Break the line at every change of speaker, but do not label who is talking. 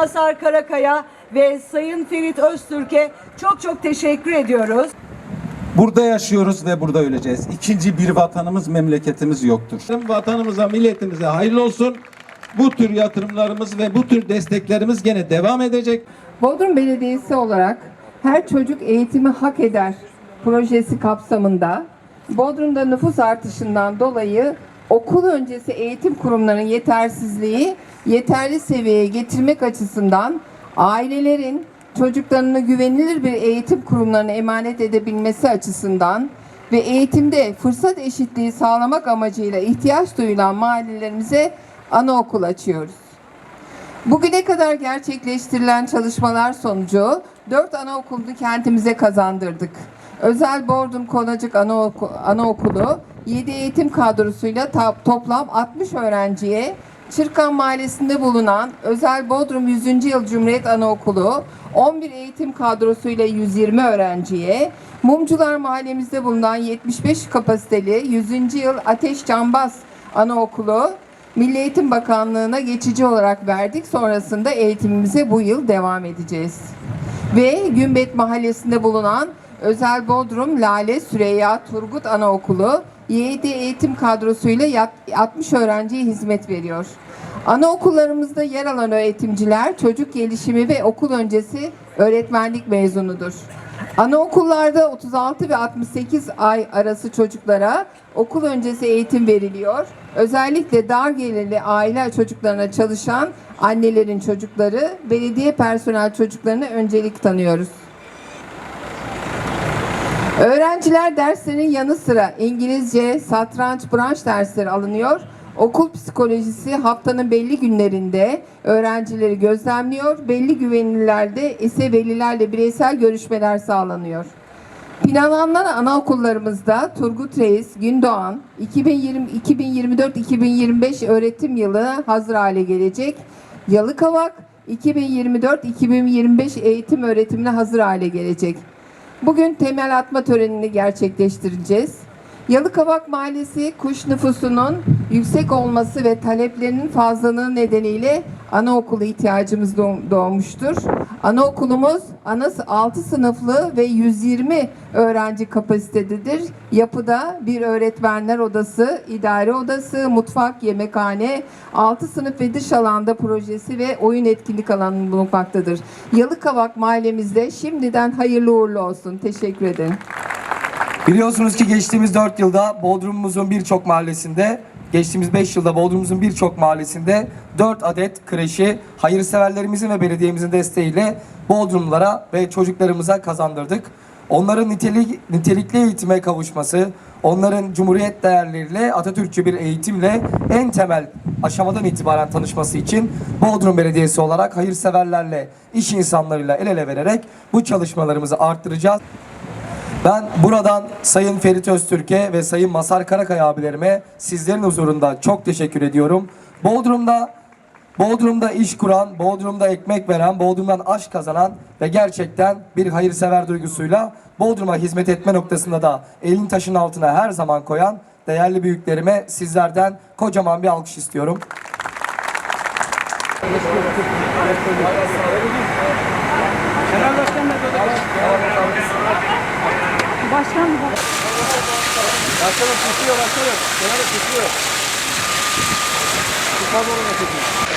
Masar Karakaya ve Sayın Ferit Öztürk'e çok çok teşekkür ediyoruz.
Burada yaşıyoruz ve burada öleceğiz. İkinci bir vatanımız, memleketimiz yoktur. Vatanımıza, milletimize hayırlı olsun. Bu tür yatırımlarımız ve bu tür desteklerimiz gene devam edecek.
Bodrum Belediyesi olarak her çocuk eğitimi hak eder projesi kapsamında Bodrum'da nüfus artışından dolayı okul öncesi eğitim kurumlarının yetersizliği yeterli seviyeye getirmek açısından ailelerin çocuklarını güvenilir bir eğitim kurumlarına emanet edebilmesi açısından ve eğitimde fırsat eşitliği sağlamak amacıyla ihtiyaç duyulan mahallelerimize anaokul açıyoruz. Bugüne kadar gerçekleştirilen çalışmalar sonucu 4 anaokulunu kentimize kazandırdık. Özel Bodrum Konacık Anaoku- Anaokulu 7 eğitim kadrosuyla toplam 60 öğrenciye Çırkan Mahallesi'nde bulunan Özel Bodrum 100. Yıl Cumhuriyet Anaokulu 11 eğitim kadrosuyla 120 öğrenciye, Mumcular Mahallemizde bulunan 75 kapasiteli 100. Yıl Ateş Cambaz Anaokulu Milli Eğitim Bakanlığı'na geçici olarak verdik. Sonrasında eğitimimize bu yıl devam edeceğiz. Ve Gümbet Mahallesi'nde bulunan Özel Bodrum Lale Süreyya Turgut Anaokulu 7 eğitim kadrosuyla yak- 60 öğrenciye hizmet veriyor. Anaokullarımızda yer alan öğretimciler çocuk gelişimi ve okul öncesi öğretmenlik mezunudur. Anaokullarda 36 ve 68 ay arası çocuklara okul öncesi eğitim veriliyor. Özellikle dar gelirli aile çocuklarına çalışan annelerin çocukları, belediye personel çocuklarına öncelik tanıyoruz. Öğrenciler derslerinin yanı sıra İngilizce, satranç, branş dersleri alınıyor. Okul psikolojisi haftanın belli günlerinde öğrencileri gözlemliyor. Belli güvenilerde ise velilerle bireysel görüşmeler sağlanıyor. Planlanan anaokullarımızda Turgut Reis, Gündoğan 2020 2024-2025 öğretim yılı hazır hale gelecek. Yalıkavak 2024-2025 eğitim öğretimine hazır hale gelecek. Bugün temel atma törenini gerçekleştireceğiz. Yalıkavak Mahallesi kuş nüfusunun yüksek olması ve taleplerinin fazlalığı nedeniyle anaokulu ihtiyacımız doğ- doğmuştur. Anaokulumuz ana 6 sınıflı ve 120 öğrenci kapasitededir. Yapıda bir öğretmenler odası, idare odası, mutfak, yemekhane, 6 sınıf ve dış alanda projesi ve oyun etkinlik alanı bulunmaktadır. Yalıkavak mahallemizde şimdiden hayırlı uğurlu olsun. Teşekkür ederim.
Biliyorsunuz ki geçtiğimiz 4 yılda Bodrum'umuzun birçok mahallesinde, geçtiğimiz 5 yılda Bodrum'umuzun birçok mahallesinde 4 adet kreşi hayırseverlerimizin ve belediyemizin desteğiyle Bodrumlara ve çocuklarımıza kazandırdık. Onların nitelik, nitelikli eğitime kavuşması, onların cumhuriyet değerleriyle Atatürkçü bir eğitimle en temel aşamadan itibaren tanışması için Bodrum Belediyesi olarak hayırseverlerle, iş insanlarıyla el ele vererek bu çalışmalarımızı arttıracağız. Ben buradan Sayın Ferit Öztürk'e ve Sayın Masar Karakaya abilerime sizlerin huzurunda çok teşekkür ediyorum. Bodrum'da Bodrum'da iş kuran, Bodrum'da ekmek veren, Bodrum'dan aşk kazanan ve gerçekten bir hayırsever duygusuyla Bodrum'a hizmet etme noktasında da elin taşın altına her zaman koyan değerli büyüklerime sizlerden kocaman bir alkış istiyorum.
Başkanım tutuyor başkanım. Kenara tutuyor. Tutar onu tutuyor.